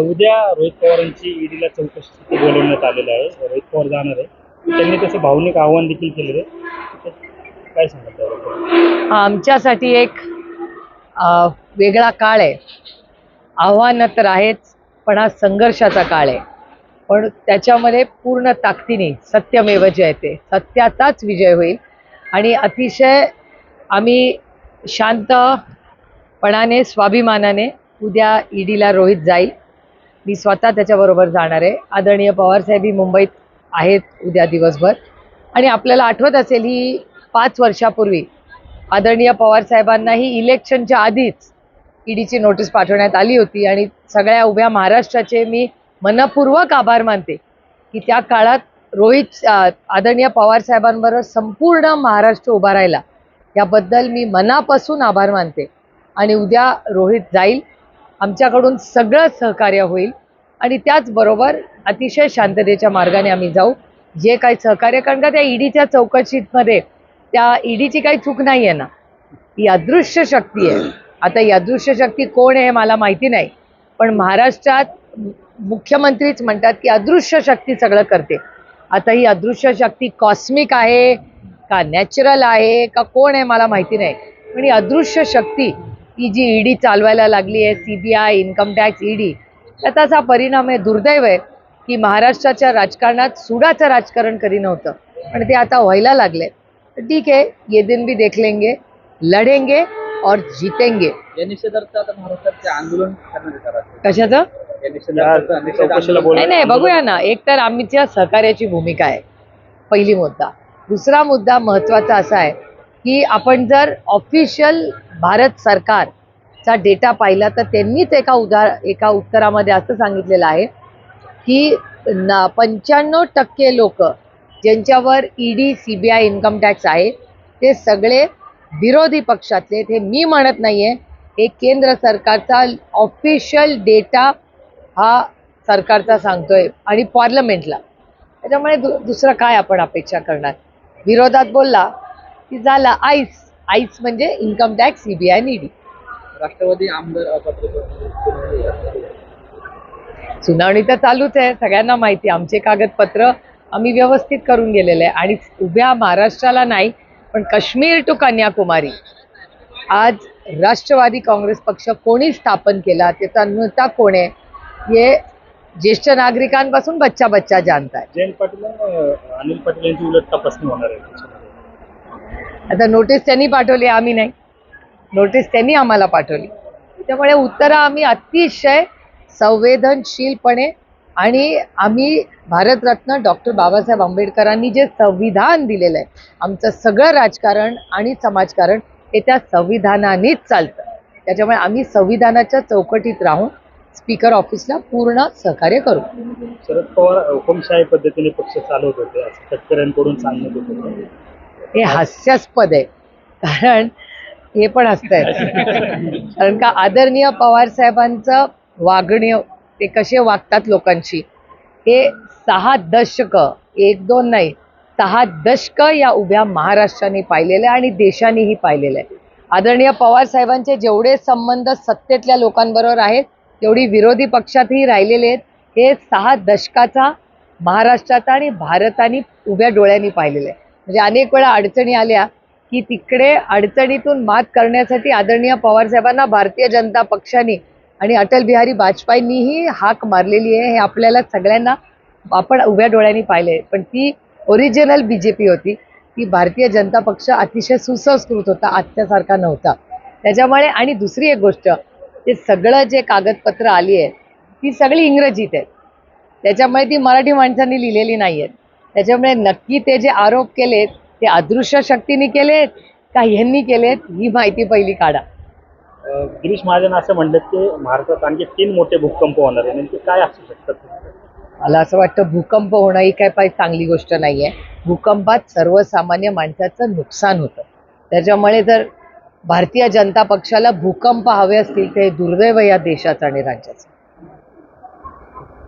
उद्या रोहित पवारांची ईडीला चौकशीसाठी बोलवण्यात आलेलं आहे. रोहित पवार जाणार आहे. त्यांनी तसं भावनिक आव्हान देखील केलेलं आहे. काय सांगाल हा आमच्यासाठी एक वेगळा काळ आहे. आव्हानं तर आहेच पण हा संघर्षाचा काळ आहे. पण त्याच्यामध्ये पूर्ण ताकदीने सत्यमेव जयते सत्याचाच विजय होईल. आणि अतिशय आम्ही शांतपणाने स्वाभिमानाने उद्या ईडीला रोहित जाईल. मी स्वतः त्याच्याबरोबर जाणार आहे. आदरणीय पवारसाहेबी ही मुंबईत आहेत उद्या दिवसभर. आणि आपल्याला आठवत असेल ही पाच वर्षापूर्वी आदरणीय पवार साहेबांनाही इलेक्शनच्या आधीच ईडीची नोटीस पाठवण्यात आली होती. आणि सगळ्या उभ्या महाराष्ट्राचे मी मनपूर्वक आभार मानते की त्या काळात रोहित आदरणीय पवार साहेबांबरोबर संपूर्ण महाराष्ट्र उभा राहिला. याबद्दल मी मनापासून आभार मानते. आणि उद्या रोहित जाईल. आमच्याकडून सगळं सहकार्य होईल. आणि त्याचबरोबर अतिशय शांततेच्या मार्गाने आम्ही जाऊ. जे काही सहकार्य कारण का त्या ईडीच्या चौकशीमध्ये त्या ईडीची काही चूक नाही आहे ना. ही अदृश्य शक्ती आहे. आता ही अदृश्य शक्ती कोण आहे हे मला माहिती नाही. पण महाराष्ट्रात मुख्यमंत्रीच म्हणतात की अदृश्य शक्ती सगळं करते. आता ही अदृश्य शक्ती कॉस्मिक आहे का नॅचरल आहे का कोण आहे मला माहिती नाही. पण ही अदृश्य शक्ती ही जी ईडी चालवायला लागली आहे C B I income tax ED त्याचा परिणाम आहे दुर्दैव आहे की महाराष्ट्राच्या राजकारणात सुडाचं राजकारण करी नव्हतं. पण ते आता व्हायला लागले तर ठीक आहे ये दिन भी देख लेंगे लढेंगे और जीतेंगे. या निषेधार्थ आता महाराष्ट्राचे आंदोलन करण्यात येणार आहे कशाचं? नाही नाही बघूया ना. एक तर आमच्या सहकार्याची भूमिका आहे. पहिली मुद्दा. दुसरा मुद्दा महत्त्वाचा असा आहे की आपण जर ऑफिशियल भारत सरकारचा डेटा पाहिला तर त्यांनीच एका उदा एका उत्तरामध्ये असं सांगितलेलं आहे की ना पंच्याण्णव टक्के लोक ज्यांच्यावर ED C B I income tax आहे ते सगळे विरोधी पक्षातले हे मी म्हणत नाही आहे हे केंद्र सरकारचा ऑफिशियल डेटा हा सरकारचा सांगतोय आणि पार्लमेंटला त्याच्यामुळे दु दुसरं काय आपण अपेक्षा करणार? विरोधात बोलला की झाला आईस आईस म्हणजे income tax CBI ED Rashtravadi आमदार सुनावणी. तर चालूच आहे सगळ्यांना माहिती. आमचे कागदपत्र आम्ही व्यवस्थित करून गेलेले आहे आणि उभ्या महाराष्ट्राला नाही पण काश्मीर टू कन्याकुमारी आज राष्ट्रवादी काँग्रेस पक्ष कोणी स्थापन केला त्याचा नेता कोण आहे हे ज्येष्ठ नागरिकांपासून बच्चा बच्चा जाणताय जयंत पाटील अनिल पाटील यांची उलट तपासणी होणार आहे. आता नोटीस त्यांनी पाठवली आम्ही नाही. नोटीस त्यांनी आम्हाला पाठवली. त्यामुळे उत्तरं आम्ही अतिशय संवेदनशीलपणे आणि आम्ही भारतरत्न डॉक्टर बाबासाहेब आंबेडकरांनी जे संविधान दिलेलं आहे आमचं सगळं राजकारण आणि समाजकारण हे त्या संविधानानेच चालतं. त्याच्यामुळे आम्ही संविधानाच्या चौकटीत राहून स्पीकर ऑफिसला पूर्ण सहकार्य करू. शरद पवार हुकुमशाही पद्धतीने पक्ष चालवत होते असं शेतकऱ्यांकडून सांगण्यात होतं. हे हास्यास्पद आहे. कारण हे पण हसत आहेत कारण का आदरणीय पवार साहेबांचं वागणं ते कसे वागतात लोकांशी हे सहा दशक एक दोन नाही सहा दशक या उभ्या महाराष्ट्राने पाहिलेलं आहे आणि देशानेही पाहिलेलं आहे. आदरणीय पवार साहेबांचे जेवढे संबंध सत्तेतल्या लोकांबरोबर आहेत तेवढी विरोधी पक्षातही राहिलेले आहेत हे सहा दशकाचा महाराष्ट्राचा आणि भारताने उभ्या डोळ्यांनी पाहिलेलं आहे. म्हणजे अनेक वेळा अडचणी आल्या की तिकडे अडचणीतून मात करण्यासाठी आदरणीय पवारसाहेबांना भारतीय जनता पक्षाने आणि अटल बिहारी वाजपेयींनीही हाक मारलेली आहे. हे आपल्याला सगळ्यांना आपण उभ्या डोळ्यांनी पाहिले पण ती ओरिजिनल बी जे पी होती. ती भारतीय जनता पक्ष अतिशय सुसंस्कृत होता आजच्यासारखा नव्हता. त्याच्यामुळे आणि दुसरी एक गोष्ट ते सगळं जे कागदपत्र आली आहे ती सगळी इंग्रजीत आहेत. त्याच्यामुळे ती मराठी माणसांनी लिहिलेली नाही आहेत त्याच्यामुळे नक्की ते जे आरोप केलेत ते अदृश्य शक्तीने केलेत का ह्यांनी केलेत ही माहिती पहिली काढा. गिरीश महाजन असं म्हणतात की भारतात आणखी तीन मोठे भूकंप होणार आहे नेमके काय असू शकतात? मला असं वाटतं भूकंप होणं ही काय पाहिजे चांगली गोष्ट नाही आहे भूकंपात सर्वसामान्य माणसाचं नुकसान होतं. त्याच्यामुळे जर भारतीय जनता पक्षाला भूकंप हवे असतील ते दुर्दैव या देशाचं आणि राज्याचं.